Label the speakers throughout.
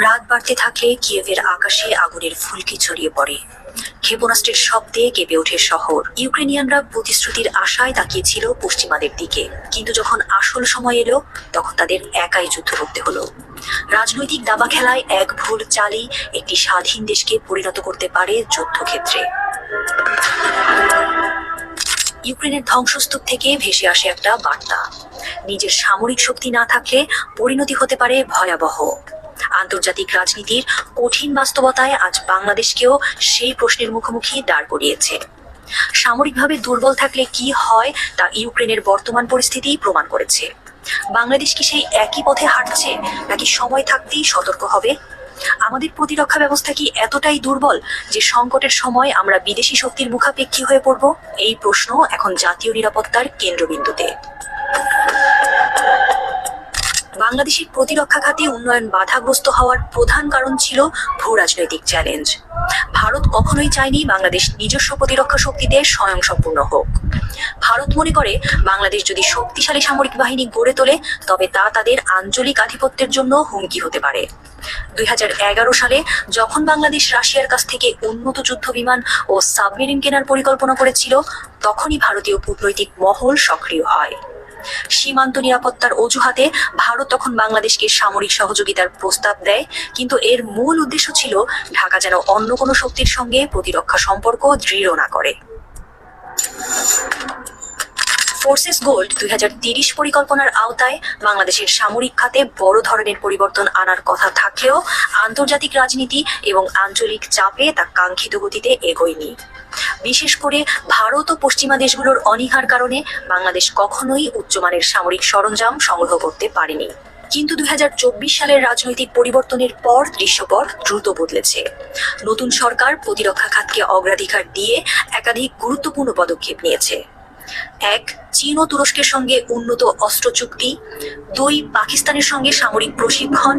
Speaker 1: রাত বাড়তে থাকলে কিয়েভের আকাশে আগুনের ফুলকি ছড়িয়ে পড়ে। ক্ষেপণাস্ত্রের শব্দে কেঁপে ওঠে শহর। ইউক্রেনিয়ানরা প্রতিশ্রুতির আশায় তাকিয়েছিল পশ্চিমাদের দিকে। কিন্তু যখন আসল সময় এলো, তখন তাদের একাই যুদ্ধ করতে হলো। রাজনৈতিক দাবা খেলায় এক ভুল চালই একটি স্বাধীন দেশকে পরিণত করতে পারে যুদ্ধক্ষেত্রে। ইউক্রেনের ধ্বংসস্তূপ থেকে ভেসে আসে একটা বার্তা। নিজের সামরিক শক্তি না থাকলে পরিণতি হতে পারে ভয়াবহ। আন্তর্জাতিক রাজনীতির কঠিন বাস্তবতায় আজ বাংলাদেশকেও সেই প্রশ্নের মুখোমুখি দাঁড় করিয়েছে। সামরিকভাবে দুর্বল থাকলে কি হয় তা ইউক্রেনের বর্তমান পরিস্থিতি প্রমাণ করেছে। বাংলাদেশ কি সেই একই পথে হাঁটছে, নাকি সময় থাকতেই সতর্ক হবে? আমাদের প্রতিরক্ষা ব্যবস্থা কি এতটাই দুর্বল যে সংকটের সময় আমরা বিদেশি শক্তির মুখাপেক্ষী হয়ে পড়ব? এই প্রশ্ন এখন জাতীয় নিরাপত্তার কেন্দ্রবিন্দুতে। বাংলাদেশের প্রতিরক্ষা খাতে উন্নয়ন বাধাগ্রস্ত হওয়ার প্রধান কারণ ছিল ভূ রাজনৈতিক চ্যালেঞ্জ। ভারত কখনোই চায়নি বাংলাদেশ নিজস্ব প্রতিরক্ষা শক্তিতে স্বয়ংসম্পূর্ণ হোক। ভারত মনে করে বাংলাদেশ যদি শক্তিশালী সামরিক বাহিনী গড়ে তোলে, তবে তা তাদের আঞ্চলিক আধিপত্যের জন্য হুমকি হতে পারে। দুই হাজার এগারো সালে যখন বাংলাদেশ রাশিয়ার কাছ থেকে উন্নত যুদ্ধ বিমান ও সাবমেরিন কেনার পরিকল্পনা করেছিল, তখনই ভারতীয় কূটনৈতিক মহল সক্রিয় হয়। সীমান্ত নিরাপত্তার অজুহাতে ভারত তখন বাংলাদেশকে সামরিক সহযোগিতার প্রস্তাব দেয়। কিন্তু এর মূল উদ্দেশ্য ছিল ঢাকা যেন অন্য কোনো শক্তির সঙ্গে প্রতিরক্ষা সম্পর্ক দৃঢ় না করে। ফোর্সেস গোল্ড দুই পরিকল্পনার আওতায় বাংলাদেশের সামরিক খাতে বড় ধরনের পরিবর্তন আনার কথা থাকলেও আন্তর্জাতিক রাজনীতি এবং আঞ্চলিক চাপে তা কাঙ্ক্ষিত গতিতে এগোয়নি। বিশেষ করে ভারত ও পশ্চিমা দেশগুলোর অনীহার কারণে বাংলাদেশ কখনোই উচ্চমানের সামরিক সরঞ্জাম সংগ্রহ করতে পারেনি। কিন্তু দুই হাজার চব্বিশ সালের রাজনৈতিক পরিবর্তনের পর দৃশ্যপট দ্রুত বদলেছে। নতুন সরকার প্রতিরক্ষা খাতকে অগ্রাধিকার দিয়ে একাধিক গুরুত্বপূর্ণ পদক্ষেপ নিয়েছে। এক, চীন ও তুরস্কের সঙ্গে উন্নত অস্ত্র চুক্তি। দুই, পাকিস্তানের সঙ্গে সামরিক প্রশিক্ষণ।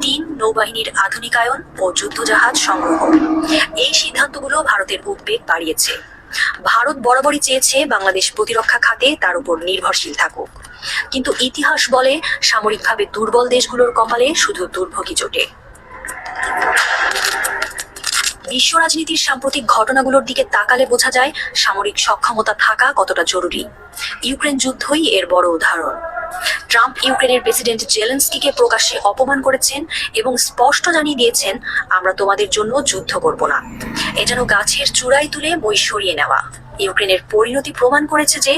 Speaker 1: তিন, নৌবাহিনীর আধুনিকায়ন ও যুদ্ধজাহাজ সংগ্রহ। এই সিদ্ধান্তগুলো ভারতের উদ্বেগ বাড়িয়েছে। ভারত বরাবরই চেয়েছে বাংলাদেশ প্রতিরক্ষা খাতে তার উপর নির্ভরশীল থাকুক। কিন্তু ইতিহাস বলে সামরিকভাবে দুর্বল দেশগুলোর কপালে শুধু দুর্ভোগই জোটে। বিশ্ব রাজনীতির সাম্প্রতিক ঘটনাগুলোর দিকে তাকালে বোঝা যায় সামরিক সক্ষমতা থাকা কতটা জরুরি। ইউক্রেন যুদ্ধই এর বড় উদাহরণ। ট্রাম্প ইউক্রেনের প্রেসিডেন্ট জেলেন্সকিকে প্রকাশ্যে অপমান করেছেন এবং স্পষ্ট জানিয়ে দিয়েছেন, আমরা তোমাদের জন্য যুদ্ধ করব না। এ যেন গাছের চূড়ায় তুলে বই সরিয়ে নেওয়া। ইউক্রেনের পরিণতি প্রমাণ করেছে যে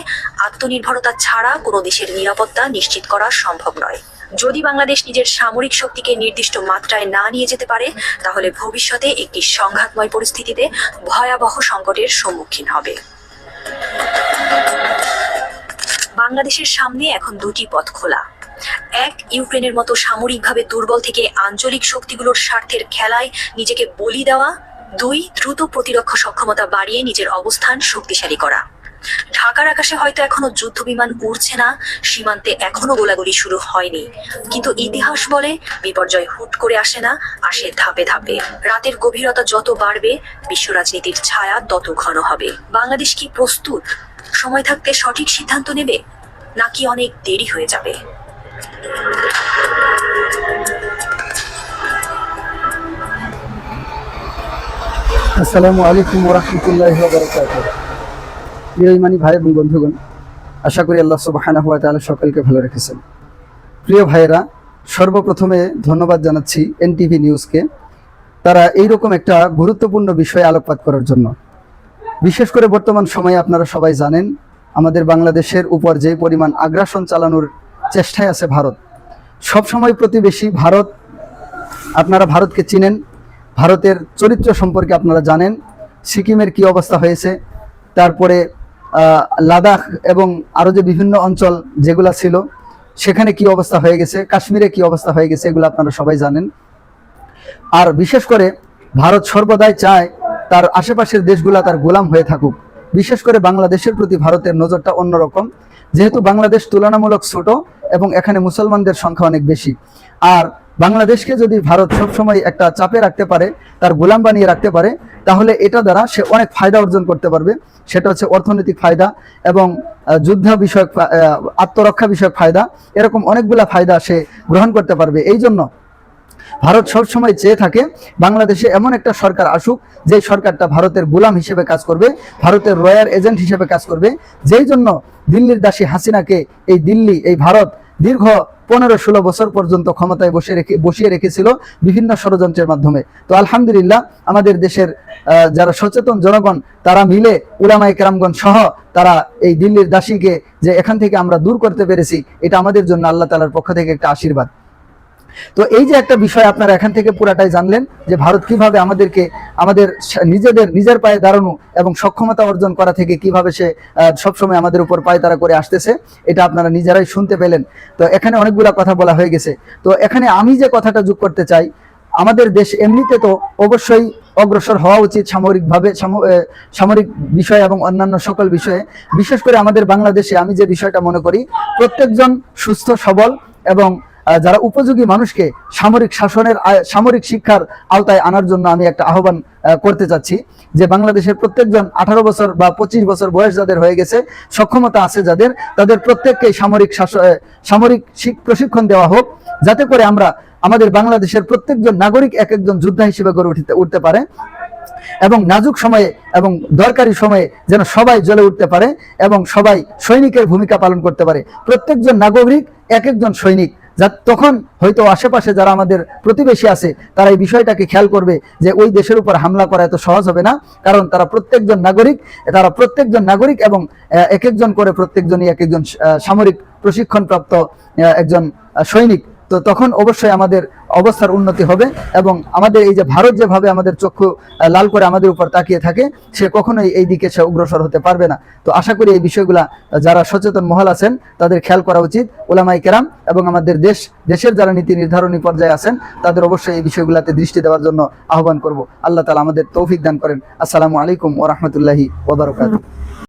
Speaker 1: আত্মনির্ভরতা ছাড়া কোনো দেশের নিরাপত্তা নিশ্চিত করা সম্ভব নয়। যদি বাংলাদেশ নিজের সামরিক শক্তিকে নির্দিষ্ট মাত্রায় না নিয়ে যেতে পারে, তাহলে ভবিষ্যতে একটি সংঘাতময় পরিস্থিতিতে ভয়াবহ সংকটের সম্মুখীন হবে। বাংলাদেশের সামনে এখন দুটি পথ খোলা। এক, ইউক্রেনের মতো সামরিকভাবে দুর্বল থেকে আঞ্চলিক শক্তিগুলোর স্বার্থের খেলায় নিজেকে বলি দেওয়া। দুই, দ্রুত প্রতিরক্ষা সক্ষমতা বাড়িয়ে নিজের অবস্থান শক্তিশালী করা। ঢাকার আকাশে হয়তো এখনও যুদ্ধ বিমান উড়ছে না, সীমান্তে এখনও গোলাগুলি শুরু হয়নি। কিন্তু ইতিহাস বলে বিপর্যয় হুট করে আসে না, আসে ধাপে ধাপে। রাতের গভীরতা যত বাড়বে, বিশ্ব রাজনীতির ছায়া তত ঘন হবে। বাংলাদেশ কি প্রস্তুত? সময় থাকতে সঠিক সিদ্ধান্ত নেবে? নাকি অনেক দেরি হয়ে যাবে?
Speaker 2: আসসালামু আলাইকুম ওরহমতুল্লাহ বরকাত প্রিয় ইমানি ভাই এবং বন্ধুগণ, আশা করি আল্লাহ সুবাহানা হুয়া তাআলা সকলকে ভালো রেখেছেন। প্রিয় ভাইয়েরা, সর্বপ্রথমে ধন্যবাদ জানাচ্ছি এনটিভি নিউজকে। তারা এইরকম একটা গুরুত্বপূর্ণ বিষয়ে আলোকপাত করার জন্য। বিশেষ করে বর্তমান সময়ে আপনারা সবাই জানেন, আমাদের বাংলাদেশের উপর যে পরিমাণ আগ্রাসন চালানোর চেষ্টায় আছে ভারত। সব সময় প্রতিবেশী ভারত, আপনারা ভারতকে চিনেন ভারতের চরিত্র সম্পর্কে আপনারা জানেন, সিকিমের কি অবস্থা হয়েছে, তারপরে লাদাখ এবং আরও যে বিভিন্ন অঞ্চল যেগুলা ছিল, সেখানে কি অবস্থা হয়ে গেছে, কাশ্মীরে কি অবস্থা হয়ে গেছে, এগুলো আপনারা সবাই জানেন। আর বিশেষ করে ভারত সর্বদাই চায় তার আশেপাশের দেশগুলা তার গোলাম হয়ে থাকুক। বিশেষ করে বাংলাদেশের প্রতি ভারতের নজরটা অন্যরকম, যেহেতু বাংলাদেশ তুলনামূলক ছোট এবং এখানে মুসলমানদের সংখ্যা অনেক বেশি। আর বাংলাদেশকে যদি ভারত সবসময় একটা চাপে রাখতে পারে, তার গোলাম বানিয়ে রাখতে পারে, তাহলে এটা দ্বারা সে অনেক ফায়দা অর্জন করতে পারবে। সেটা হচ্ছে অর্থনৈতিক ফায়দা এবং যুদ্ধ বিষয়ক আত্মরক্ষা বিষয়ক ফায়দা। এরকম অনেকগুলা ফায়দা সে গ্রহণ করতে পারবে। এই জন্য ভারত সবসময় চেয়ে থাকে, বাংলাদেশে এমন একটা সরকার আসুক যে সরকারটা ভারতের গোলাম হিসেবে কাজ করবে, ভারতের রয়্যাল এজেন্ট হিসেবে কাজ করবে। যেই জন্য দিল্লির দাসী হাসিনাকে এই দিল্লি, এই ভারত দীর্ঘ পনেরো ষোলো বছর পর্যন্ত ক্ষমতায় বসে রেখে, বসিয়ে রেখেছিল বিভিন্ন ষড়যন্ত্রের মাধ্যমে। তো আলহামদুলিল্লাহ, আমাদের দেশের যারা সচেতন জনগণ, তারা মিলে উলামায় কেরামগণ সহ তারা এই দিল্লির দাসীকে যে এখান থেকে আমরা দূর করতে পেরেছি, এটা আমাদের জন্য আল্লাহ তালার পক্ষ থেকে একটা আশীর্বাদ। তো এই যে একটা বিষয় আপনারা এখান থেকে পুরাটাই জানলেন যে ভারত কীভাবে আমাদেরকে, আমাদের নিজেদের, নিজের পায়ে দাঁড়ানো এবং সক্ষমতা অর্জন করা থেকে কীভাবে সে সবসময় আমাদের উপর পায়ে তারা করে আসতেছে, এটা আপনারা নিজেরাই শুনতে পেলেন। তো এখানে অনেকগুলা কথা বলা হয়ে গেছে। তো এখানে আমি যে কথাটা যোগ করতে চাই, আমাদের দেশ এমনিতে তো অবশ্যই অগ্রসর হওয়া উচিত সামরিকভাবে সামরিক বিষয় এবং অন্যান্য সকল বিষয়ে। বিশেষ করে আমাদের বাংলাদেশে আমি যে বিষয়টা মনে করি, প্রত্যেকজন সুস্থ, সবল এবং যারা উপযোগী মানুষকে সামরিক শাসনের সামরিক শিক্ষার আওতায় আনার জন্য আমি একটা আহ্বান করতে চাচ্ছি যে বাংলাদেশের প্রত্যেকজন আঠারো বছর বা পঁচিশ বছর বয়স যাদের হয়ে গেছে, সক্ষমতা আছে যাদের, তাদের প্রত্যেককে সামরিক সামরিক প্রশিক্ষণ দেওয়া হোক, যাতে করে আমরা আমাদের বাংলাদেশের প্রত্যেকজন নাগরিক এক একজন যোদ্ধা হিসেবে গড়ে উঠতে উঠতে পারে এবং নাজুক সময়ে এবং দরকারি সময়ে যেন সবাই জ্বলে উঠতে পারে এবং সবাই সৈনিকের ভূমিকা পালন করতে পারে। প্রত্যেকজন নাগরিক এক একজন সৈনিক। যা তখন হয়তো আশেপাশে যারা আমাদের প্রতিবেশী আছে, তারা এই বিষয়টাকে খেয়াল করবে যে ওই দেশের উপর হামলা করা এত সহজ হবে না। কারণ তারা প্রত্যেকজন নাগরিক, তারা প্রত্যেকজন নাগরিক এবং এক একজন করে প্রত্যেকজনই এক একজন সামরিক প্রশিক্ষণপ্রাপ্ত একজন সৈনিক। তো তখন অবশ্যই আমাদের অবস্থার উন্নতি হবে এবং আমাদের এই যে ভারত যেভাবে আমাদের চক্ষু লাল করে আমাদের উপর তাকিয়ে থাকে, সে কখনোই এই দিকে সে অগ্রসর হতে পারবে না। তো আশা করি এই বিষয়গুলা যারা সচেতন মহল আছেন, তাদের খেয়াল করা উচিত। ওলামাই কেরাম এবং আমাদের দেশ, দেশের যারা নীতি নির্ধারণী পর্যায়ে আছেন, তাদের অবশ্যই এই বিষয়গুলোতে দৃষ্টি দেওয়ার জন্য আহ্বান করব। আল্লাহ তালা আমাদের তৌফিক দান করেন। আসসালামু আলাইকুম ওরহমতুল্লাহি ওবরকাত